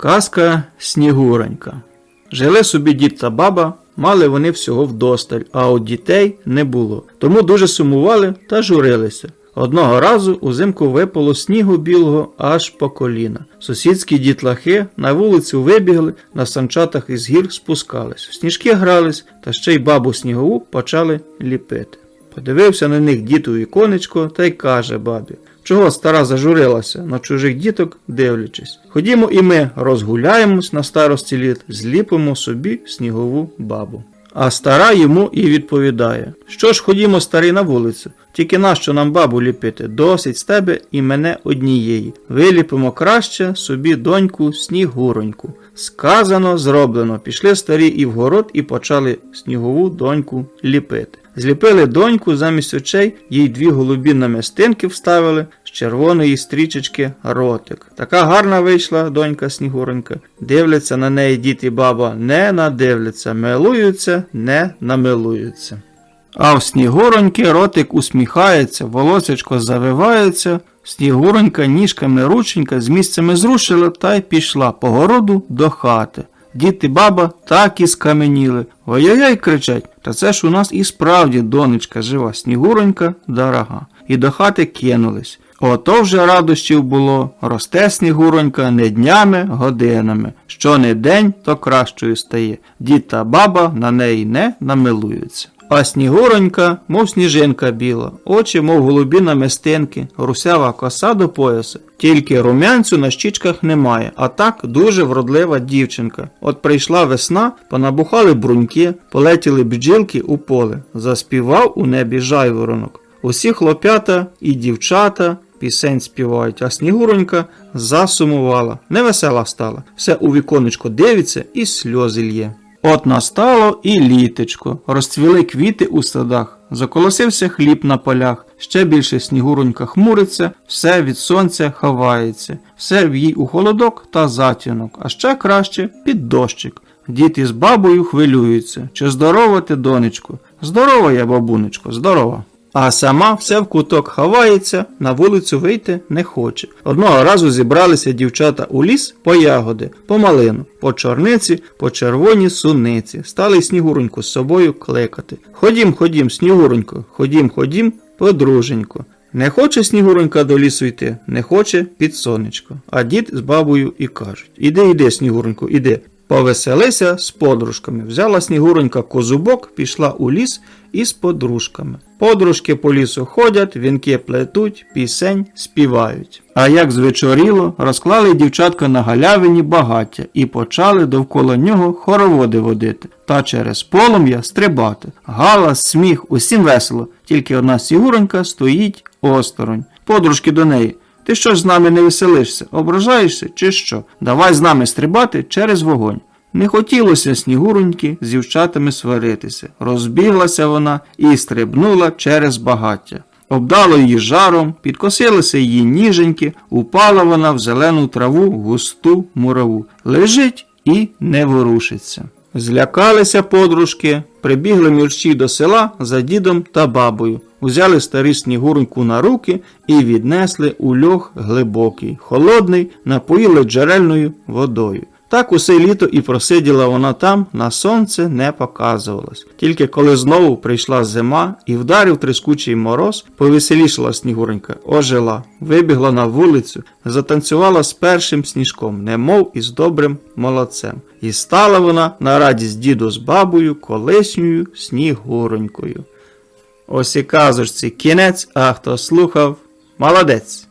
Казка Снігуронька. Жили собі дід та баба, мали вони всього вдосталь, а от дітей не було. Тому дуже сумували та журилися. Одного разу узимку випало снігу білого аж по коліна. Сусідські дітлахи на вулицю вибігли, на санчатах із гір спускались, в сніжки грались, та ще й бабу снігову почали ліпити. Подивився на них дід у віконечко та й каже бабі: Чого стара зажурилася на чужих діток дивлячись? Ходімо і ми розгуляємось на старості літ, зліпимо собі снігову бабу. А стара йому і відповідає: Що ж ходімо, старий, на вулицю, тільки нащо нам бабу ліпити? Досить з тебе і мене однієї. Виліпимо краще собі доньку снігуроньку. Сказано, зроблено. Пішли старі і в город і почали снігову доньку ліпити. Зліпили доньку замість очей, їй дві голубі намистинки вставили з червоної стрічечки ротик. Така гарна вийшла донька Снігуронька. Дивляться на неї дід і баба, не надивляться, милуються, не намилуються. А в Снігуроньки ротик усміхається, волосечко завивається. Снігуронька ніжками рученька з місцями зрушила та й пішла по городу до хати. Дід і баба так і скаменіли. Ой-ой-ой, кричать, та це ж у нас і справді донечка жива, снігуронька дорога. І до хати кинулись. Ото вже радощів було, росте снігуронька не днями, годинами. Що не день, то кращою стає. Дід та баба на неї не намилуються. А снігуронька, мов сніжинка біла, очі, мов голубі намистинки, русява коса до пояса. Тільки румянцю на щічках немає, а так дуже вродлива дівчинка. От прийшла весна, понабухали бруньки, полетіли бджілки у поле, заспівав у небі жайворонок. Усі хлоп'ята і дівчата пісень співають, а снігуронька засумувала, невесела стала. Все у віконечко дивиться і сльози лє. От настало і літечко, розцвіли квіти у садах, заколосився хліб на полях, ще більше снігуронька хмуриться, все від сонця ховається, все в їй у холодок та затінок, а ще краще під дощик. Діти з бабою хвилюються. Чи здорова ти, донечко? Здорова я, бабунечко, здорова. А сама все в куток ховається, на вулицю вийти не хоче. Одного разу зібралися дівчата у ліс по ягоди, по малину, по чорниці, по червоній суниці. Стали снігуроньку з собою кликати. Ходім, ходім, снігуронько, ходім, ходім, подруженько. Не хоче снігуронька до лісу йти, не хоче під сонечко. А дід з бабою і кажуть: Іди, іди, снігуронько, іди. Повеселися з подружками. Взяла снігуронька козубок, пішла у ліс із подружками. Подружки по лісу ходять, вінки плетуть, пісень співають. А як звечоріло, розклали дівчатка на галявині багаття і почали довкола нього хороводи водити та через полум'я стрибати. Галас, сміх, усім весело, тільки одна снігуронька стоїть осторонь. Подружки до неї. Ти що ж з нами не веселишся? Ображаєшся чи що? Давай з нами стрибати через вогонь. Не хотілося снігуроньки з дівчатами сваритися. Розбіглася вона і стрибнула через багаття. Обдало її жаром, підкосилися її ніженьки, упала вона в зелену траву густу мураву. Лежить і не ворушиться. Злякалися подружки, прибігли мірчі до села за дідом та бабою, узяли старі снігуреньку на руки і віднесли у льох глибокий, холодний, напоїли джерельною водою. Так усе літо і просиділа вона там, на сонце не показувалась. Тільки коли знову прийшла зима і вдарив трискучий мороз, повеселішала снігуренька, ожила, вибігла на вулицю, затанцювала з першим сніжком, немов із добрим молодцем. І стала вона на радість діду з бабою, колишньою снігуронькою. Ось і казочці кінець, а хто слухав, молодець.